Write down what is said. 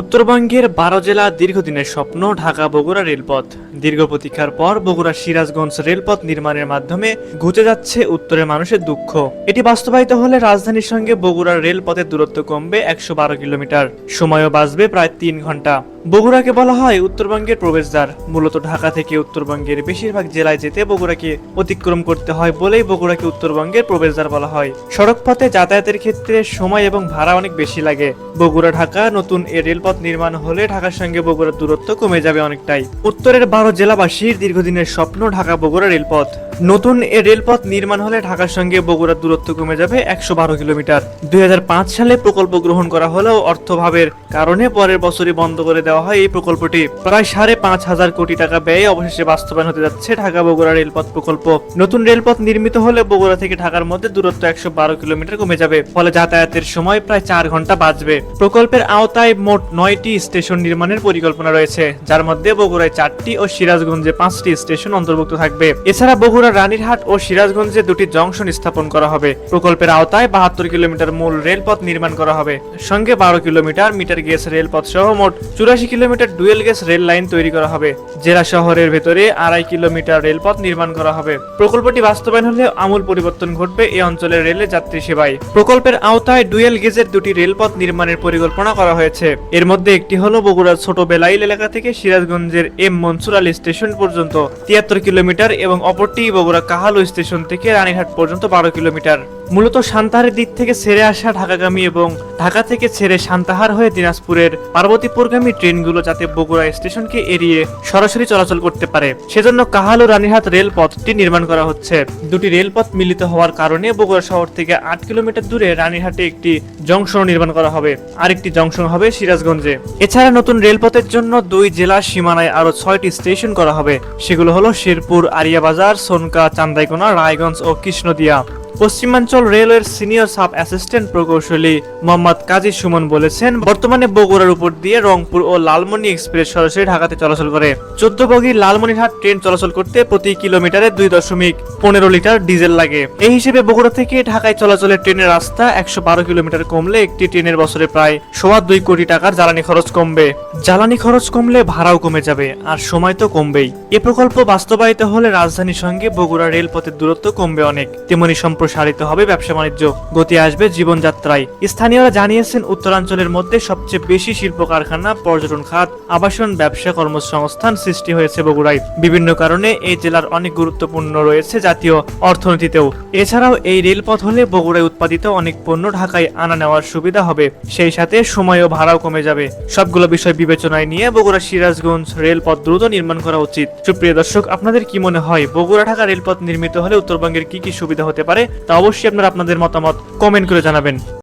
উত্তরবঙ্গের বারো জেলা দীর্ঘদিনের স্বপ্ন ঢাকা বগুড়া রেলপথ। দীর্ঘ প্রতীক্ষার পর বগুড়া সিরাজগঞ্জ রেলপথ নির্মাণের মাধ্যমে ঘুচে যাচ্ছে উত্তরের মানুষের দুঃখ। এটি বাস্তবায়িত হলে রাজধানীর সঙ্গে বগুড়ার রেলপথের দূরত্ব কমবে একশো বারো কিলোমিটার। সময়ও বাঁচবে প্রায় তিন ঘণ্টা। বগুড়াকে বলা হয় উত্তরবঙ্গের প্রবেশদ্বার। মূলত ঢাকা থেকে উত্তরবঙ্গের বেশিরভাগ জেলায় যেতে বগুড়াকে অতিক্রম করতে হয় বলেই বগুড়াকে উত্তরবঙ্গের প্রবেশদ্বার বলা হয়। সড়ক পথে যাতায়াতের ক্ষেত্রে সময় এবং ভাড়া অনেক বেশি লাগে। বগুড়া ঢাকা নতুন এ রেলপথ নির্মাণ হলে ঢাকার সঙ্গে বগুড়ার দূরত্ব কমে যাবে অনেকটাই। উত্তরের বারো জেলাবাসীর দীর্ঘদিনের স্বপ্ন ঢাকা বগুড়া রেলপথ। নতুন এ রেলপথ নির্মাণ হলে ঢাকার সঙ্গে বগুড়ার দূরত্ব কমে যাবে একশো বারো কিলোমিটার। দুই হাজার পাঁচ সালে প্রকল্প গ্রহণ করা হলেও অর্থভাবের কারণে পরের বছরই বন্ধ করে দেওয়া হয় এই প্রকল্পটি। প্রায় সাড়ে পাঁচ হাজার কোটি টাকা ব্যয়ে অবশেষে বাস্তবায়ন হতে যাচ্ছে ঢাকা বগুড়া রেলপথ প্রকল্প। নতুন রেলপথ নির্মিত হলে বগুড়া থেকে ঢাকার মধ্যে দূরত্ব একশো বারো কিলোমিটার কমে যাবে, ফলে যাতায়াতের সময় প্রায় চার ঘণ্টা বাঁচবে। প্রকল্পের আওতায় মোট নয়টি স্টেশন নির্মাণের পরিকল্পনা রয়েছে, যার মধ্যে বগুড়ায় চারটি ও সিরাজগঞ্জে পাঁচটি স্টেশন অন্তর্ভুক্ত থাকবে। এছাড়া বগুড়া রানীরহাট ও সিরাজগঞ্জে দুটি জংশন স্থাপন করা হবে। প্রকল্পের আওতায় বাহাত্তর কিলোমিটার মূল রেলপথ নির্মাণ করা হবে। সঙ্গে বারো কিলোমিটার মিটার গেজ রেলপথ সহ মোট চুরাশি kilometre dual gauge rail line তৈরি করা হবে। জেলা শহরের ভেতরে আড়াই কিলোমিটার রেলপথ নির্মাণ করা হবে। প্রকল্পটি বাস্তবায়ন হলে আমূল পরিবর্তন ঘটবে এই অঞ্চলের রেলে যাত্রী সেবায়। প্রকল্পের আওতায় ডুয়েল গেজের দুটি রেলপথ নির্মাণের পরিকল্পনা করা হয়েছে। এর মধ্যে একটি হল বগুড়ার ছোট বেলাইল এলাকা থেকে সিরাজগঞ্জের এম মনসুর আলী স্টেশন পর্যন্ত, তিয়াত্তর কিলোমিটার এবং অপরটি বগুড়া কাহালু স্টেশন থেকে রানীঘাট পর্যন্ত বারো কিলোমিটার। মূলত সান্তাহারের দিক থেকে ছেড়ে আসা ঢাকাগামী এবং ঢাকা থেকে ছেড়ে সান্তাহার হয়ে দিনাজপুরের পার্বতীপুরগামী ট্রেনগুলো যাতে বগুড়া স্টেশনকে এড়িয়ে সরাসরি চলাচল করতে পারে। সেজন্য কাহাল ও রানীহাট রেলপথটি নির্মাণ করা হচ্ছে। দুটি রেলপথ মিলিত হওয়ার কারণে বগুড়া শহর থেকে আট কিলোমিটার দূরে রানীহাটে একটি জংশন নির্মাণ করা হবে। আরেকটি জংশন হবে সিরাজগঞ্জে। এছাড়া নতুন রেলপথের জন্য দুই জেলার সীমানায় আরও ছয়টি স্টেশন করা হবে। সেগুলো হলো শেরপুর, আরিয়াবাজার, সোনকা, চান্দাইকোনা, রায়গঞ্জ ও কৃষ্ণদিয়া। পশ্চিমাঞ্চল রেলওয়ের সিনিয়র সাব অ্যাসিস্ট্যান্ট প্রকৌশলী মোহাম্মদ কাজী সুমন বলেছেন, বর্তমানে বগুড়ার উপর দিয়ে রংপুর ও লালমনি এক্সপ্রেস সরাসরি ঢাকাতে চলাচল করে। চোদ্দ বগির লালমনিরহাট ট্রেন চলাচল করতে প্রতি কিলোমিটারে দুই দশমিক পনেরো লিটার ডিজেল লাগে। এই হিসেবে বগুড়া থেকে ঢাকায় চলাচলের ট্রেনের রাস্তা একশো বারো কিলোমিটার কমলে একটি ট্রেনের বছরে প্রায় সোয়া দুই কোটি টাকার জ্বালানি খরচ কমবে। জ্বালানি খরচ কমলে ভাড়াও কমে যাবে, আর সময় তো কমবেই। এ প্রকল্প বাস্তবায়িত হলে রাজধানীর সঙ্গে বগুড়া রেলপথের দূরত্ব কমবে অনেক, তেমনি সম্প্রসারিত হবে ব্যবসা বাণিজ্য। গতি আসবে জীবনযাত্রায়। স্থানীয়রা জানিয়েছেন, উত্তরাঞ্চলের মধ্যে সবচেয়ে বেশি শিল্প কারখানা পর্যটন খাত, আবাসন, ব্যবসা কর্মসংস্থান সৃষ্টি হয়েছে বগুড়ায়। বিভিন্ন কারণে এই জেলার অনেক গুরুত্বপূর্ণ রয়েছে জাতীয় অর্থনীতিতেও। এছাড়াও এই রেলপথ হলে বগুড়ায় উৎপাদিত অনেক পণ্য ঢাকায় আনা নেওয়ার সুবিধা হবে। সেই সাথে সময় ও ভাড়াও কমে যাবে। সবগুলো বিষয় বিবেচনায় নিয়ে বগুড়া সিরাজগঞ্জ রেলপথ দ্রুত নির্মাণ করা উচিত। সুপ্রিয় দর্শক, আপনাদের কি মনে হয়, বগুড়া ঢাকা রেলপথ নির্মিত হলে উত্তরবঙ্গের কি কি সুবিধা হতে পারে? তা অবশ্যই আপনারা আপনাদের মতামত কমেন্ট করে জানাবেন।